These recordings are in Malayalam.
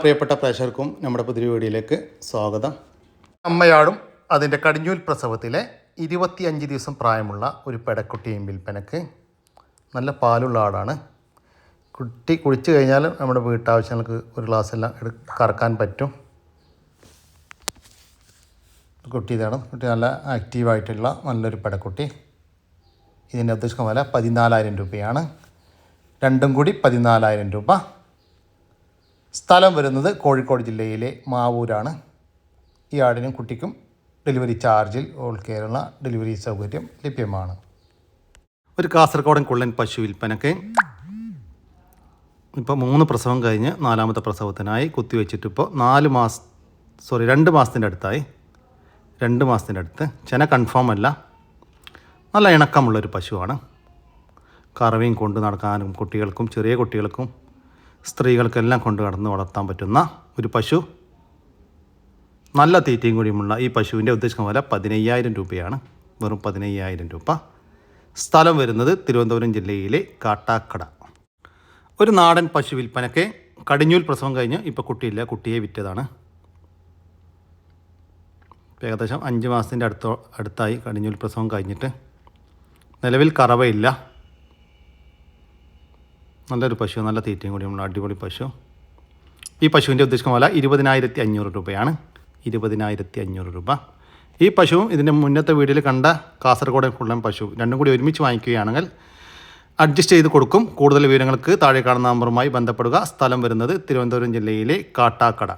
പ്രിയപ്പെട്ട പ്രേക്ഷകർക്കും നമ്മുടെ പുതിയ വീഡിയോയിലേക്ക് സ്വാഗതം. അമ്മയാടും അതിന്റെ കടിഞ്ഞൂൽ പ്രസവത്തിലെ ഇരുപത്തിയഞ്ച് ദിവസം പ്രായമുള്ള ഒരു പെടക്കുട്ടിയും വിൽപ്പനക്ക് നല്ല പാലുള്ള ആടാണ്. കുട്ടി കുളിച്ചു കഴിഞ്ഞാൽ നമ്മുടെ വീട്ടാവശ്യങ്ങൾക്ക് ഒരു ഗ്ലാസ് എല്ലാം എടു കറക്കാൻ പറ്റും. കുട്ടി ഇതാണ്. കുട്ടി നല്ല ആക്റ്റീവായിട്ടുള്ള നല്ലൊരു പെടക്കുട്ടി. ഇതിന്റെ ഉദ്ദേശിക്കുന്ന വില പതിനാലായിരം രൂപയാണ്. രണ്ടും കൂടി പതിനാലായിരം രൂപ. സ്ഥലം വരുന്നത് കോഴിക്കോട് ജില്ലയിലെ മാവൂരാണ്. ഈ ആടിനും കുട്ടിക്കും ഡെലിവറി ചാർജിൽ ഓൾ കേരള ഡെലിവറി സൗകര്യം ലഭ്യമാണ്. ഒരു കാസർഗോഡൻ കുള്ളൻ പശു വിൽപ്പനക്ക് ഇപ്പോൾ മൂന്ന് പ്രസവം കഴിഞ്ഞ് നാലാമത്തെ പ്രസവത്തിനായി കുത്തിവെച്ചിട്ടിപ്പോൾ നാല് മാസ സോറി രണ്ട് മാസത്തിന്റെ അടുത്തായി. രണ്ട് മാസത്തിന്റെ അടുത്ത്. ചെന കൺഫേം അല്ല. നല്ല ഇണക്കമുള്ളൊരു പശുവാണ്. കറവയും കൊണ്ട് നടക്കാനും കുട്ടികൾക്കും ചെറിയ കുട്ടികൾക്കും സ്ത്രീകൾക്കെല്ലാം കൊണ്ട് കടന്ന് വളർത്താൻ പറ്റുന്ന ഒരു പശു. നല്ല തീറ്റയും കൂടിയുമുള്ള ഈ പശുവിന്റെ ഉദ്ദേശിക്കുന്ന വില പതിനയ്യായിരം രൂപയാണ്. വെറും പതിനയ്യായിരം രൂപ. സ്ഥലം വരുന്നത് തിരുവനന്തപുരം ജില്ലയിലെ കാട്ടാക്കട. ഒരു നാടൻ പശു വിൽപ്പനയ്ക്ക് കടിഞ്ഞൂൽ പ്രസവം കഴിഞ്ഞ് ഇപ്പോൾ കുട്ടിയില്ല. കുട്ടിയെ വിറ്റതാണ്. ഏകദേശം അഞ്ച് മാസത്തിന്റെ അടുത്ത അടുത്തായി കടിഞ്ഞൂൽ പ്രസവം കഴിഞ്ഞിട്ട്. നിലവിൽ കറവയില്ല. നല്ലൊരു പശു നല്ല തീറ്റയും കൂടി നമ്മൾ അടിപൊളി പശു. ഈ പശുവിന്റെ ഉദ്ദേശിക്കുന്ന വില ഇരുപതിനായിരത്തി അഞ്ഞൂറ് രൂപയാണ്. ഇരുപതിനായിരത്തി അഞ്ഞൂറ് രൂപ. ഈ പശുവും ഇതിന്റെ മുന്നത്തെ വീഡിയോയിൽ കണ്ട കാസർഗോഡ് കുള്ളൻ പശു രണ്ടും കൂടി ഒരുമിച്ച് വാങ്ങിക്കുകയാണെങ്കിൽ അഡ്ജസ്റ്റ് ചെയ്ത് കൊടുക്കും. കൂടുതൽ വിവരങ്ങൾക്ക് താഴെ കാണുന്ന നമ്പറുമായി ബന്ധപ്പെടുക. സ്ഥലം വരുന്നത് തിരുവനന്തപുരം ജില്ലയിലെ കാട്ടാക്കട.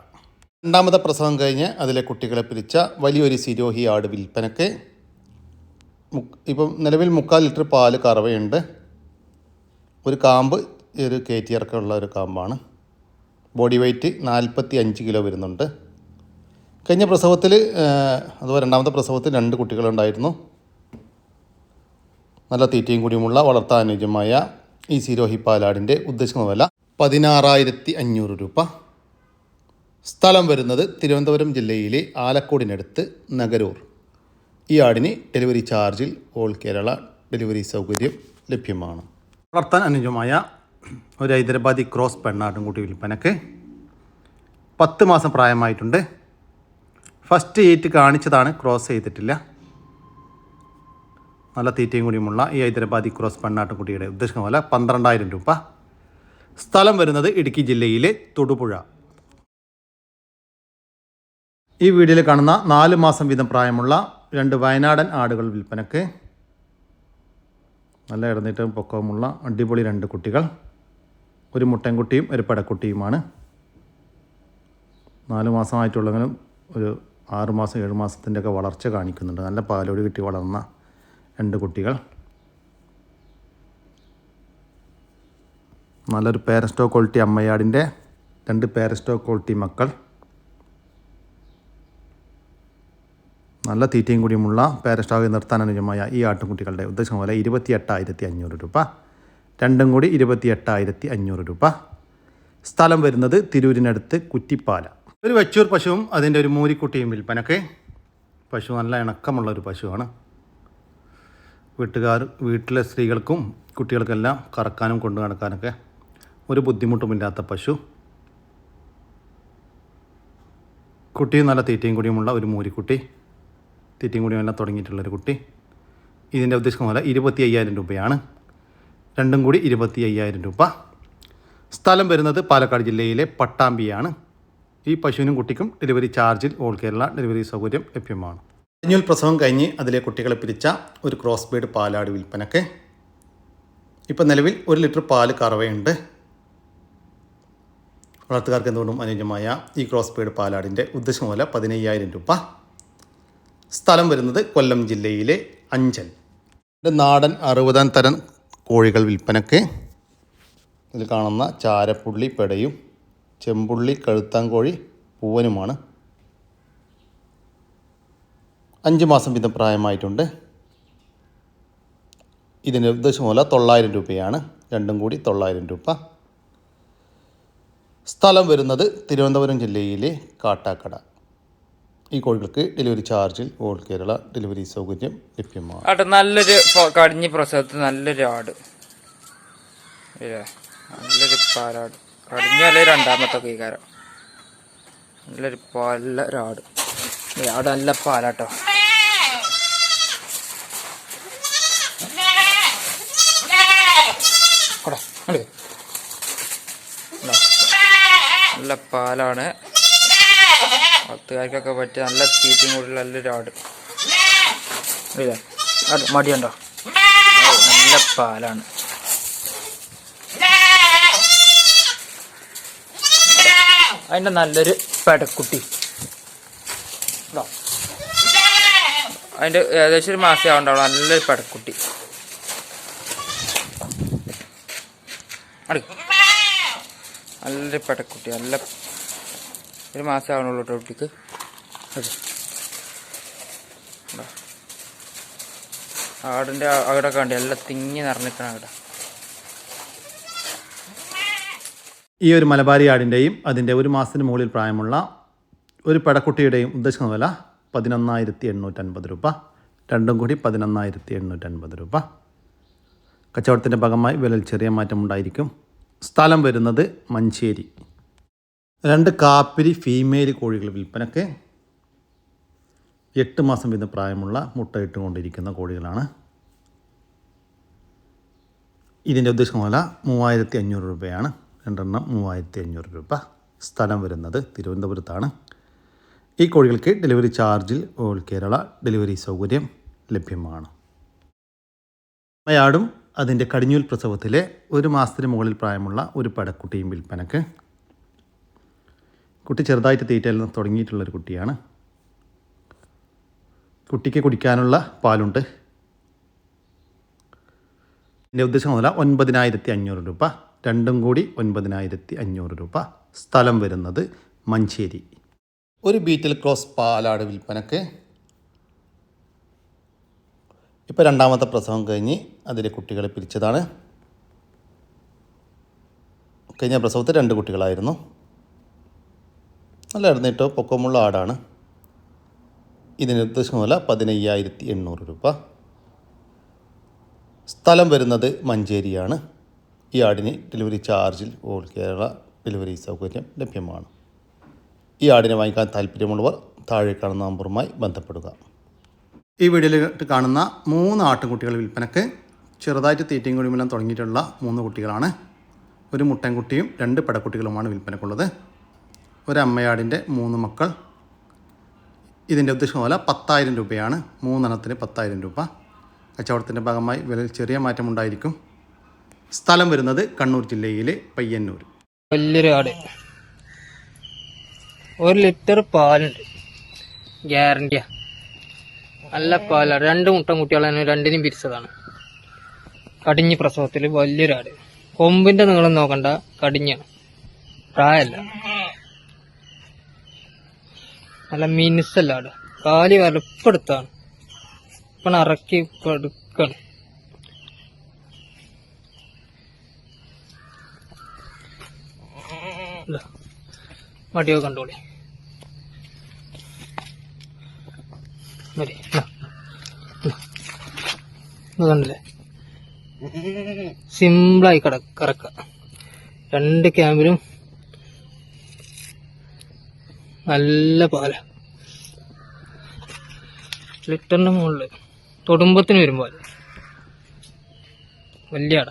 രണ്ടാമത്തെ പ്രസവം കഴിഞ്ഞ് അതിലെ കുട്ടികളെ പിരിച്ച വലിയൊരു സിരോഹി ആട് വിൽപ്പനക്ക് മുക്ക് ഇപ്പം നിലവിൽ മുക്കാൽ ലിറ്റർ പാൽ കറവയുണ്ട്. ഒരു കാമ്പ് ഒരു കെ ടി ഇറക്കമുള്ള ഒരു കാമ്പാണ്. ബോഡി വെയ്റ്റ് നാൽപ്പത്തി അഞ്ച് കിലോ വരുന്നുണ്ട്. കഴിഞ്ഞ പ്രസവത്തിൽ അതുപോലെ രണ്ടാമത്തെ പ്രസവത്തിൽ രണ്ട് കുട്ടികളുണ്ടായിരുന്നു. നല്ല തീറ്റയും കൂടിയുമുള്ള വളർത്താൻ അനുയോജ്യമായ ഈ സിരോഹി പാലാടിന്റെ ഉദ്ദേശിക്കുന്ന വില പതിനാറായിരത്തി അഞ്ഞൂറ് രൂപ. സ്ഥലം വരുന്നത് തിരുവനന്തപുരം ജില്ലയിലെ ആലക്കോടിനടുത്ത് നഗരൂർ. ഈ ആടിന് ഡെലിവറി ചാർജിൽ ഓൾ കേരള ഡെലിവറി സൗകര്യം ലഭ്യമാണ്. വളർത്താൻ അനുയോജ്യമായ ഒരു ഹൈദരാബാദി ക്രോസ് പെണ്ണാട്ടുംകുട്ടി വിൽപ്പനക്ക് പത്ത് മാസം പ്രായമായിട്ടുണ്ട്. ഫസ്റ്റ് ഏറ്റ് കാണിച്ചതാണ് ക്രോസ് ചെയ്തിട്ടില്ല. നല്ല തീറ്റയും കൂടിയുമുള്ള ഈ ഹൈദരാബാദി ക്രോസ് പെണ്ണാട്ടുംകുട്ടിയുടെ ഉദ്ദേശിക്കുന്ന പോലെ പന്ത്രണ്ടായിരം രൂപ. സ്ഥലം വരുന്നത് ഇടുക്കി ജില്ലയിലെ തൊടുപുഴ. ഈ വീഡിയോയിൽ കാണുന്ന നാല് മാസം വീതം പ്രായമുള്ള രണ്ട് വയനാടൻ ആടുകൾ വിൽപ്പനക്ക്. നല്ല ഇടന്നിട്ടും പൊക്കവുമുള്ള അടിപൊളി രണ്ട് കുട്ടികൾ. ഒരു മുട്ടൻകുട്ടിയും ഒരു പെടക്കുട്ടിയുമാണ്. നാല് മാസമായിട്ടുള്ളെങ്കിലും ഒരു ആറ് മാസം ഏഴ് മാസത്തിന്റെ ഒക്കെ വളർച്ച കാണിക്കുന്നുണ്ട്. നല്ല പാലോട് കിട്ടി വളർന്ന രണ്ട് കുട്ടികൾ. നല്ലൊരു പേരസ്റ്റോ ക്വാളിറ്റി അമ്മയാടിന്റെ രണ്ട് പേരസ്റ്റോ ക്വാളിറ്റി മക്കൾ. നല്ല തീറ്റയും കൂടിയുമുള്ള പേരസ്റ്റോ നിർത്താൻ അനുജമായ ഈ ആട്ടുംകുട്ടികളുടെ ഉദ്ദേശം പോലെ ഇരുപത്തി എട്ടായിരത്തി അഞ്ഞൂറ് രൂപ. രണ്ടും കൂടി ഇരുപത്തി എട്ടായിരത്തി അഞ്ഞൂറ് രൂപ. സ്ഥലം വരുന്നത് തിരൂരിനടുത്ത് കുറ്റിപ്പാല. ഒരു വെച്ചൂർ പശുവും അതിന്റെ ഒരു മൂരിക്കുട്ടിയും വിൽപ്പനക്കെ. പശു നല്ല ഇണക്കമുള്ള ഒരു പശുവാണ്. വീട്ടുകാർ വീട്ടിലെ സ്ത്രീകൾക്കും കുട്ടികൾക്കെല്ലാം കറക്കാനും കൊണ്ടു നടക്കാനൊക്കെ ഒരു ബുദ്ധിമുട്ടുമില്ലാത്ത പശു. കുട്ടിയും നല്ല തീറ്റയും കൂടിയുമുള്ള ഒരു മൂരിക്കുട്ടി. തീറ്റയും കൂടിയും എല്ലാം തുടങ്ങിയിട്ടുള്ളൊരു കുട്ടി. ഇതിന്റെ ഉദ്ദേശം പോലെ ഇരുപത്തി അയ്യായിരം രൂപയാണ്. രണ്ടും കൂടി ഇരുപത്തി അയ്യായിരം രൂപ. സ്ഥലം വരുന്നത് പാലക്കാട് ജില്ലയിലെ പട്ടാമ്പിയാണ്. ഈ പശുവിനും കുട്ടിക്കും ഡെലിവറി ചാർജിൽ ഓൾ കേരള ഡെലിവറി സൗകര്യം ലഭ്യമാണ്. കഴിഞ്ഞൂൽ പ്രസവം കഴിഞ്ഞ് അതിലെ കുട്ടികളെ പിരിച്ച ഒരു ക്രോസ് ബീഡ് പാലാട് വിൽപ്പനക്ക്. ഇപ്പം നിലവിൽ ഒരു ലിറ്റർ പാൽ കറവയുണ്ട്. വളർത്തുകാർക്ക് എന്തുകൊണ്ടും അനുയോജ്യമായ ഈ ക്രോസ് ബീഡ് പാലാടിന്റെ ഉദ്ദേശം വില പതിനയ്യായിരം രൂപ. സ്ഥലം വരുന്നത് കൊല്ലം ജില്ലയിലെ അഞ്ചൽ. നാടൻ അറുപതാം തരം കോഴികൾ വിൽപ്പനക്ക് ഇതിൽ കാണുന്ന ചാരപ്പുള്ളി പെടയും ചെമ്പുള്ളി കഴുത്താങ്കോഴി പൂവനുമാണ്. അഞ്ച് മാസം വീതം പ്രായമായിട്ടുണ്ട്. ഇതിന്റെ ഉദ്ദേശം പോലെ തൊള്ളായിരം രൂപയാണ്. രണ്ടും കൂടി തൊള്ളായിരം രൂപ. സ്ഥലം വരുന്നത് തിരുവനന്തപുരം ജില്ലയിലെ കാട്ടാക്കട. ഈ കോഴികൾക്ക് ഡെലിവറി ചാർജിൽ ഓൾ കേരള ഡെലിവറി സൗകര്യം ലഭ്യമാണ്. ആട്ടെ നല്ലൊരു കടിഞ്ഞ പ്രസവത്തിൽ നല്ലൊരു ആട്. നല്ലൊരു പാലാട്. കടിഞ്ഞല്ലേ രണ്ടാമത്തെ കൈകാരം നല്ലൊരു പല്ല ഒരാട്. ഈ ആട് നല്ല പാലാട്ടോ. നല്ല പാലാണ്. പത്തുകാർക്കൊക്കെ പറ്റിയ നല്ല തീറ്റയും കൂടി നല്ലൊരു ആട് ഇല്ലേ? മടിയുണ്ടോ നല്ല പാലാണ് അതിന്റെ നല്ലൊരു പെടക്കുട്ടി ഇതാ. അതിന്റെ ഏകദേശം ഒരു മാസം ആവണ്ടാവുള്ളൂ നല്ലൊരു പെടക്കുട്ടി. നല്ലൊരു പെടക്കുട്ടി നല്ല ഒരു മാസം ആവണുള്ളൂ കേട്ടോ കുട്ടിക്ക്. ആടിന്റെ അവിടെ കണ്ടു എല്ലാം തിങ്ങി നിറഞ്ഞിട്ടാണ് അവിടെ ഈ ഒരു മലബാരി ആടിന്റെയും അതിന്റെ ഒരു മാസത്തിന് മുകളിൽ പ്രായമുള്ള ഒരു പടക്കുട്ടിയുടെയും ഉദ്ദേശിക്കുന്ന വില പതിനൊന്നായിരത്തി എണ്ണൂറ്റൻപത് രൂപ. രണ്ടും കൂടി പതിനൊന്നായിരത്തി എണ്ണൂറ്റൻപത് രൂപ. കച്ചവടത്തിന്റെ ഭാഗമായി വിലയിൽ ചെറിയ മാറ്റമുണ്ടായിരിക്കും. സ്ഥലം വരുന്നത് മഞ്ചേരി. രണ്ട് കാപ്പിരി ഫീമെയിൽ കോഴികൾ വിൽപ്പനക്ക് എട്ട് മാസം വീതം പ്രായമുള്ള മുട്ടയിട്ടുകൊണ്ടിരിക്കുന്ന കോഴികളാണ്. ഇതിന്റെ ഉദ്ദേശം പോലെ മൂവായിരത്തി അഞ്ഞൂറ് രൂപയാണ്. രണ്ടെണ്ണം മൂവായിരത്തി അഞ്ഞൂറ് രൂപ സ്ഥലം വരുന്നത് തിരുവനന്തപുരത്താണ്. ഈ കോഴികൾക്ക് ഡെലിവറി ചാർജിൽ ഓൾ കേരള ഡെലിവറി സൗകര്യം ലഭ്യമാണ്. അമ്മയാടും അതിന്റെ കടിഞ്ഞൂൽ പ്രസവത്തിലെ ഒരു മാസത്തിന് മുകളിൽ പ്രായമുള്ള ഒരു പടക്കുട്ടിയും വിൽപ്പനക്ക് കുട്ടി ചെറുതായിട്ട് തീറ്റയിൽ നിന്ന് തുടങ്ങിയിട്ടുള്ളൊരു കുട്ടിയാണ്. കുട്ടിക്ക് കുടിക്കാനുള്ള പാലുണ്ട്. എന്റെ ഉദ്ദേശം മുതല ഒൻപതിനായിരത്തി അഞ്ഞൂറ് രൂപ. രണ്ടും കൂടി ഒൻപതിനായിരത്തി അഞ്ഞൂറ് രൂപ. സ്ഥലം വരുന്നത് മഞ്ചേരി. ഒരു ബീറ്റിൽ ക്രോസ് പാലാട് വിൽപ്പനക്ക്. ഇപ്പോൾ രണ്ടാമത്തെ പ്രസവം കഴിഞ്ഞ് അതിലെ കുട്ടികളെ പിരിച്ചതാണ്. കഴിഞ്ഞ പ്രസവത്തിൽ രണ്ട് കുട്ടികളായിരുന്നു. നല്ല ഇടന്നിട്ടോ പൊക്കമുള്ള ആടാണ്. ഇതിന് ഉദ്ദേശം വില പതിനയ്യായിരത്തി എണ്ണൂറ് രൂപ. സ്ഥലം വരുന്നത് മഞ്ചേരിയാണ്. ഈ ആടിന് ഡെലിവറി ചാർജിൽ ഓൾ കേരള ഡെലിവറി സൗകര്യം ലഭ്യമാണ്. ഈ ആടിനെ വാങ്ങിക്കാൻ താല്പര്യമുള്ളവർ താഴെ കാണുന്ന നമ്പറുമായി ബന്ധപ്പെടുക. ഈ വീഡിയോയിലിട്ട് കാണുന്ന മൂന്ന് ആട്ടുംകുട്ടികൾ വിൽപ്പനക്ക് ചെറുതായിട്ട് തീറ്റയും കുടിമെല്ലാം തുടങ്ങിയിട്ടുള്ള മൂന്ന് കുട്ടികളാണ്. ഒരു മുട്ടൻകുട്ടിയും രണ്ട് പടക്കുട്ടികളുമാണ് വിൽപ്പനക്കുള്ളത്. ഒരു അമ്മയാടിന്റെ മൂന്ന് മക്കൾ. ഇതിന്റെ ഉദ്ദേശം പോലെ പത്തായിരം രൂപയാണ്. മൂന്നെണ്ണത്തിന് പത്തായിരം രൂപ. കച്ചവടത്തിന്റെ ഭാഗമായി വിലയിൽ ചെറിയ മാറ്റമുണ്ടായിരിക്കും സ്ഥലം വരുന്നത് കണ്ണൂർ ജില്ലയിലെ പയ്യന്നൂർ. വലിയൊരു ആട്. ഒരു ലിറ്റർ പാലുണ്ട്. ഗ്യാരണ്ടിയാ. നല്ല പാലാണ്. രണ്ട് മുട്ടൻ കുട്ടികളാണ് രണ്ടിനും പിരിച്ചതാണ്. കടിഞ്ഞ് പ്രസവത്തിൽ വലിയൊരാട് കൊമ്പിന്റെ നീളം നോക്കണ്ട കടിഞ്ഞാണ്. പ്രായമല്ല. നല്ല മിനുസല്ല അവിടെ കാലി വലുപ്പെടുത്താണ് ഇപ്പം ഇറക്കി എടുക്കാണ്. മടിയോ കണ്ടോളി. ഇതാ. കണ്ടില്ലേ? സിമ്പിളായി കിടക്ക. ഇറക്ക രണ്ട് ക്യാമ്പിലും നല്ല പാല. ലിറ്ററിന്റെ മുകളിൽ തൊടുമ്പത്തിന് വരും പാൽ. വലിയ ആട.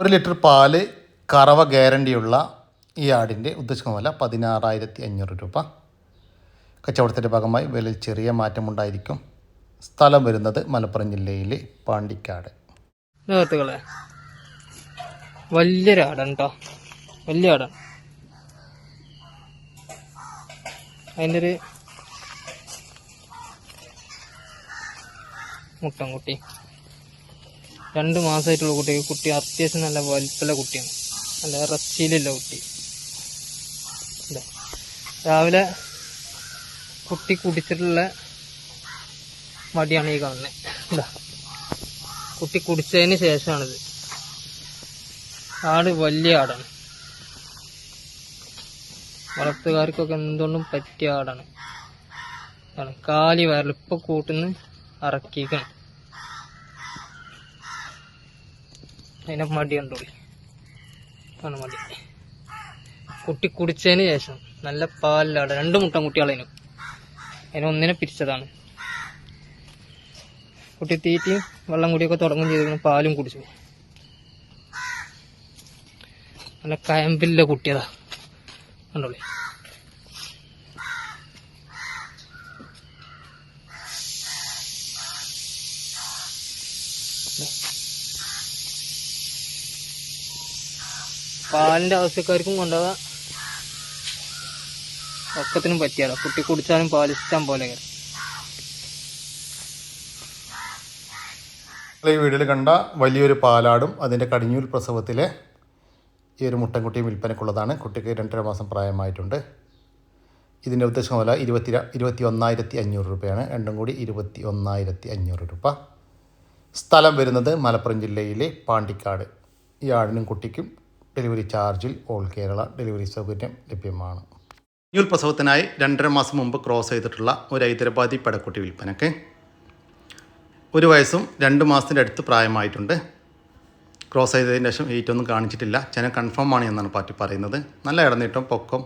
ഒരു ലിറ്റർ പാൽ കറവ ഗ്യാരണ്ടിയുള്ള ഈ ആടിന്റെ ഉദ്ദേശിക്കുന്ന വില പതിനാറായിരത്തി അഞ്ഞൂറ് രൂപ. കച്ചവടത്തിന്റെ ഭാഗമായി വിലയിൽ ചെറിയ മാറ്റമുണ്ടായിരിക്കും. സ്ഥലം വരുന്നത് മലപ്പുറം ജില്ലയിലെ പാണ്ടിക്കാട്. സുഹൃത്തുക്കളെ വലിയൊരാടാണ് കേട്ടോ വലിയ ആടാണ്. അതിന്റെ ഒരു മുട്ടൻകുട്ടി രണ്ട് മാസമായിട്ടുള്ള കുട്ടി. കുട്ടി അത്യാവശ്യം നല്ല വലുപ്പമുള്ള കുട്ടിയാണ്. നല്ല ഇറച്ചിയിലുള്ള കുട്ടി. രാവിലെ കുട്ടി കുടിച്ചിട്ടുള്ള മടിയാണ് ഈ കാണുന്നത് എന്താ കുട്ടി കുടിച്ചതിന് ശേഷമാണിത്. ആട് വലിയ ആടാണ്. വളർത്തുകാർക്കൊക്കെ എന്തുകൊണ്ടും പറ്റിയ ആടാണ്. ആണ് കാലി വരലിപ്പ കൂട്ടുന്ന് ഇറക്കിക്കണം അതിനെ മടി കണ്ടോളി ആണ് മടി. കുട്ടി കുടിച്ചതിന് ശേഷം നല്ല പാലിലാട രണ്ട് മുട്ടൻ കുട്ടികളതിനും അതിനെ. ഒന്നിനെ പിരിച്ചതാണ്. കുട്ടി തീറ്റയും വെള്ളം കൂടിയൊക്കെ തുടങ്ങും ചെയ്തിരുന്നു പാലും കുടിച്ചു. നല്ല കയമ്പില്ല കുട്ടിയതാ കണ്ടോളേ. പാലിന്റെ ആവശ്യക്കാർക്കും കൊണ്ടുപോകാം ഒക്കത്തിനും പറ്റിയാലോ? കുട്ടി കുടിച്ചാലും പാൽ ഇഷ്ടം പോലെ. ഈ വീഡിയോയിൽ കണ്ട വലിയൊരു പാലാടും അതിന്റെ കടിഞ്ഞൂൽ പ്രസവത്തിലെ ഈ ഒരു മുട്ടൻകുട്ടിയും വിൽപ്പനക്കുള്ളതാണ് കുട്ടിക്ക് രണ്ടര മാസം പ്രായമായിട്ടുണ്ട്. ഇതിന്റെ ഉദ്ദേശം വില ഇരുപത്തി ഇരുപത്തി ഒന്നായിരത്തി അഞ്ഞൂറ് രൂപയാണ്. രണ്ടും കൂടി ഇരുപത്തി ഒന്നായിരത്തി അഞ്ഞൂറ് രൂപ. സ്ഥലം വരുന്നത് മലപ്പുറം ജില്ലയിലെ പാണ്ടിക്കാട്. ഈ ആടിനും കുട്ടിക്കും ഡെലിവറി ചാർജിൽ ഓൾ കേരള ഡെലിവറി സൗകര്യം ലഭ്യമാണ്. കടിഞ്ഞൂൽ പ്രസവത്തിനായി രണ്ടര മാസം മുമ്പ് ക്രോസ് ചെയ്തിട്ടുള്ള ഒരു ഹൈദരാബാദി പടക്കുട്ടി വിൽപ്പനക്ക്. ഒരു വയസ്സും രണ്ട് മാസത്തിന്റെ അടുത്ത് പ്രായമായിട്ടുണ്ട്. ക്രോസ് ചെയ്തതിന് ശേഷം ഒന്നും കാണിച്ചിട്ടില്ല. ചെന കൺഫേം ആണ് എന്നാണ് പാർട്ടി പറയുന്നത്. നല്ല ഇടനീട്ടം പൊക്കം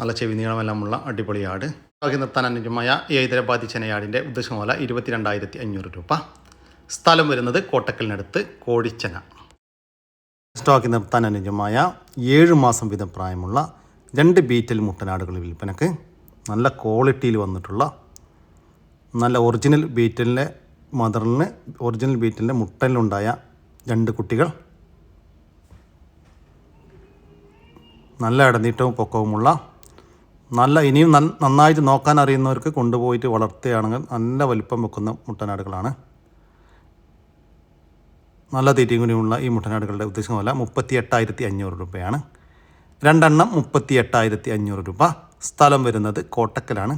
നല്ല ചെവി നീളമെല്ലാമുള്ള അടിപൊളി ആട്. ബാക്കി നിർത്താൻ അനുജമായ ഏതരബാദി ചെനയാടിന്റെ ഉദ്ദേശമൂല ഇരുപത്തി രണ്ടായിരത്തി അഞ്ഞൂറ് രൂപ. സ്ഥലം വരുന്നത് കോട്ടക്കലിനടുത്ത് കോടിച്ചന സ്റ്റോക്കിൽ നിർത്താൻ അനുജമായ ഏഴ് മാസം വീതം പ്രായമുള്ള രണ്ട് ബീറ്റൽ മുട്ടനാടുകൾ വിൽപ്പനക്ക് നല്ല ക്വാളിറ്റിയിൽ വന്നിട്ടുള്ള നല്ല ഒറിജിനൽ ബീറ്റലിന്റെ മദറിന് ഒറിജിനൽ ബീറ്റലിന്റെ മുട്ടലിലുണ്ടായ രണ്ട് കുട്ടികൾ. നല്ല ഇടനീട്ടവും പൊക്കവുമുള്ള നല്ല ഇനിയും നന്നായിട്ട് നോക്കാൻ അറിയുന്നവർക്ക് കൊണ്ടുപോയിട്ട് വളർത്തുകയാണെങ്കിൽ നല്ല വലിപ്പം വെക്കുന്ന മുട്ടനാടുകളാണ്. നല്ല തീറ്റയും കൂടിയുള്ള ഈ മുട്ടനാടുകളുടെ ഉദ്ദേശം പോലെ മുപ്പത്തി എട്ടായിരത്തി അഞ്ഞൂറ് രൂപയാണ്. രണ്ടെണ്ണം മുപ്പത്തി എട്ടായിരത്തി അഞ്ഞൂറ് രൂപ. സ്ഥലം വരുന്നത് കോട്ടക്കലാണ്.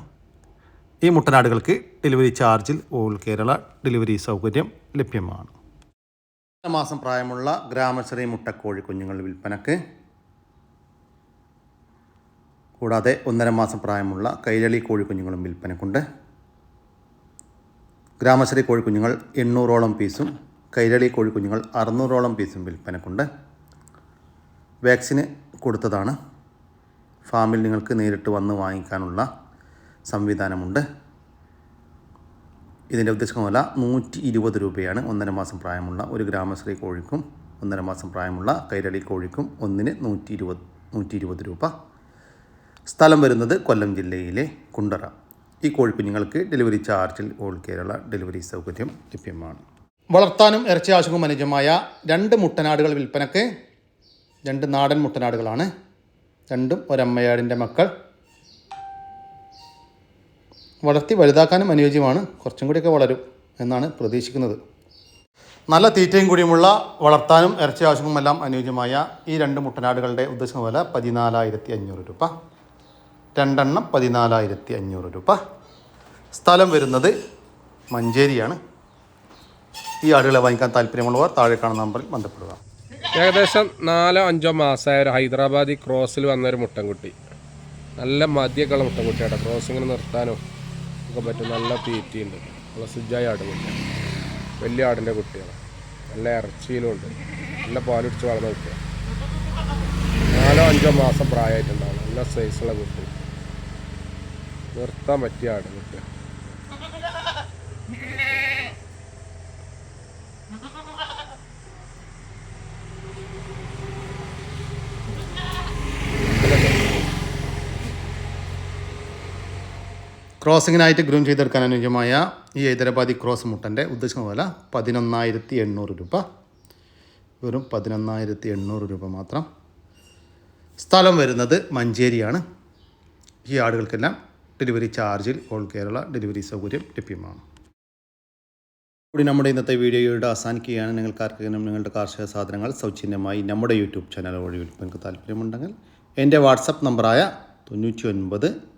ഈ മുട്ടനാടുകൾക്ക് ഡെലിവറി ചാർജിൽ ഓൾ കേരള ഡെലിവറി സൗകര്യം ലഭ്യമാണ്. മാസം പ്രായമുള്ള ഗ്രാമശ്രീ മുട്ടക്കോഴി കുഞ്ഞുങ്ങൾ വിൽപ്പനക്ക്. കൂടാതെ ഒന്നര മാസം പ്രായമുള്ള കൈരളി കോഴിക്കുഞ്ഞുങ്ങളും വിൽപ്പനക്കുണ്ട്. ഗ്രാമശ്രീ കോഴി കോഴിക്കുഞ്ഞുങ്ങൾ എണ്ണൂറോളം പീസും കൈരളി കോഴിക്കുഞ്ഞുങ്ങൾ അറുന്നൂറോളം പീസും വിൽപ്പനക്കുണ്ട്. വാക്സിന് കൊടുത്തതാണ്. ഫാമിൽ നിങ്ങൾക്ക് നേരിട്ട് വന്ന് വാങ്ങിക്കാനുള്ള സംവിധാനമുണ്ട്. ഇതിന്റെ ഉദ്ദേശം വില നൂറ്റി ഇരുപത് രൂപയാണ് ഒന്നര മാസം പ്രായമുള്ള ഒരു ഗ്രാമശ്രീ കോഴിക്കും ഒന്നര മാസം പ്രായമുള്ള കൈരളി കോഴിക്കും ഒന്നിന് നൂറ്റി ഇരുപത് നൂറ്റി ഇരുപത് രൂപ. സ്ഥലം വരുന്നത് കൊല്ലം ജില്ലയിലെ കുണ്ടറ. ഈ കോഴിക്കുഞ്ഞുങ്ങൾക്ക് ഡെലിവറി ചാർജിൽ ഓൾ കേരള ഡെലിവറി സൗകര്യം ലഭ്യമാണ്. വളർത്താനും ഇറച്ചി ആശുഖം അനുജമായ രണ്ട് മുട്ടനാടുകൾ വിൽപ്പനക്ക് രണ്ട് നാടൻ മുട്ടനാടുകളാണ്. രണ്ടും ഒരമ്മയാടിന്റെ മക്കൾ. വളർത്തി വലുതാക്കാനും അനുയോജ്യമാണ്. കുറച്ചും കൂടിയൊക്കെ വളരും എന്നാണ് പ്രതീക്ഷിക്കുന്നത്. നല്ല തീറ്റയും കൂടിയുമുള്ള വളർത്താനും ഇറച്ചി ആവശ്യവുമെല്ലാം അനുയോജ്യമായ ഈ രണ്ട് മുട്ടനാടുകളുടെ ഉദ്ദേശം വില പതിനാലായിരത്തി അഞ്ഞൂറ് രൂപ. രണ്ടെണ്ണം പതിനാലായിരത്തി അഞ്ഞൂറ് രൂപ. സ്ഥലം വരുന്നത് മഞ്ചേരിയാണ്. ഈ ആടുകളെ വാങ്ങിക്കാൻ താല്പര്യമുള്ളവർ താഴെ കാണുന്ന നമ്പറിൽ ബന്ധപ്പെടുക. ഏകദേശം നാലോ അഞ്ചോ മാസമായ ഒരു ഹൈദരാബാദി ക്രോസിൽ വന്നൊരു മുട്ടൻകുട്ടി. നല്ല മതിയൊക്കെയുള്ള മുട്ടൻകുട്ടിയാണ് ക്രോസ് ഇങ്ങനെ നിർത്താനോ ഒക്കെ പറ്റും നല്ല തീറ്റയുണ്ട്. നല്ല സുജായ ആടുകുട്ടി വലിയ ആടിന്റെ കുട്ടിയാണ് നല്ല ഇറച്ചിയിലും ഉണ്ട് നല്ല പാലുടിച്ച് വളർന്ന കുട്ടിയാണ് നാലോ അഞ്ചോ മാസം പ്രായമായിട്ടുണ്ടാവണം നല്ല സൈസുള്ള കുട്ടി. നിർത്താൻ പറ്റിയ ആട് കുട്ടി ക്രോസിങ്ങിനായിട്ട് ഗ്രൂം ചെയ്തെടുക്കാൻ അനുയോജ്യമായ ഈ ഹൈദരാബാദി ക്രോസ് മുട്ടന്റെ ഉദ്ദേശം വില പതിനൊന്നായിരത്തി എണ്ണൂറ് രൂപ. വെറും പതിനൊന്നായിരത്തി എണ്ണൂറ് രൂപ മാത്രം. സ്ഥലം വരുന്നത് മഞ്ചേരിയാണ്. ഈ ആടുകൾക്കെല്ലാം ഡെലിവറി ചാർജിൽ ഓൾ കേരള ഡെലിവറി സൗകര്യം ലഭ്യമാണ്. കൂടി നമ്മുടെ ഇന്നത്തെ വീഡിയോയുടെ അവസാനിക്കുകയാണ്. നിങ്ങൾക്ക് നിങ്ങളുടെ കാർഷിക സാധനങ്ങൾ സൗജന്യമായി നമ്മുടെ യൂട്യൂബ് ചാനൽ വഴി വിൽപ്പനക്ക് താല്പര്യമുണ്ടെങ്കിൽ എന്റെ വാട്സപ്പ് നമ്പറായ തൊണ്ണൂറ്റി ഒൻപത്